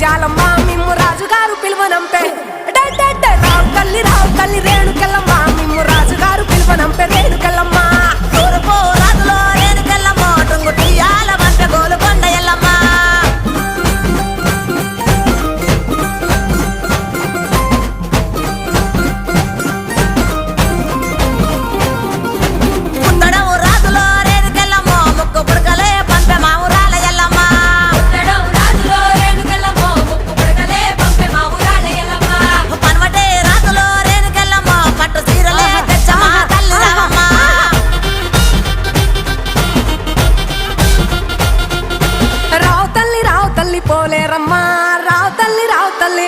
తల్లి పోలేరమ్మా రావు తల్లి రావు తల్లి.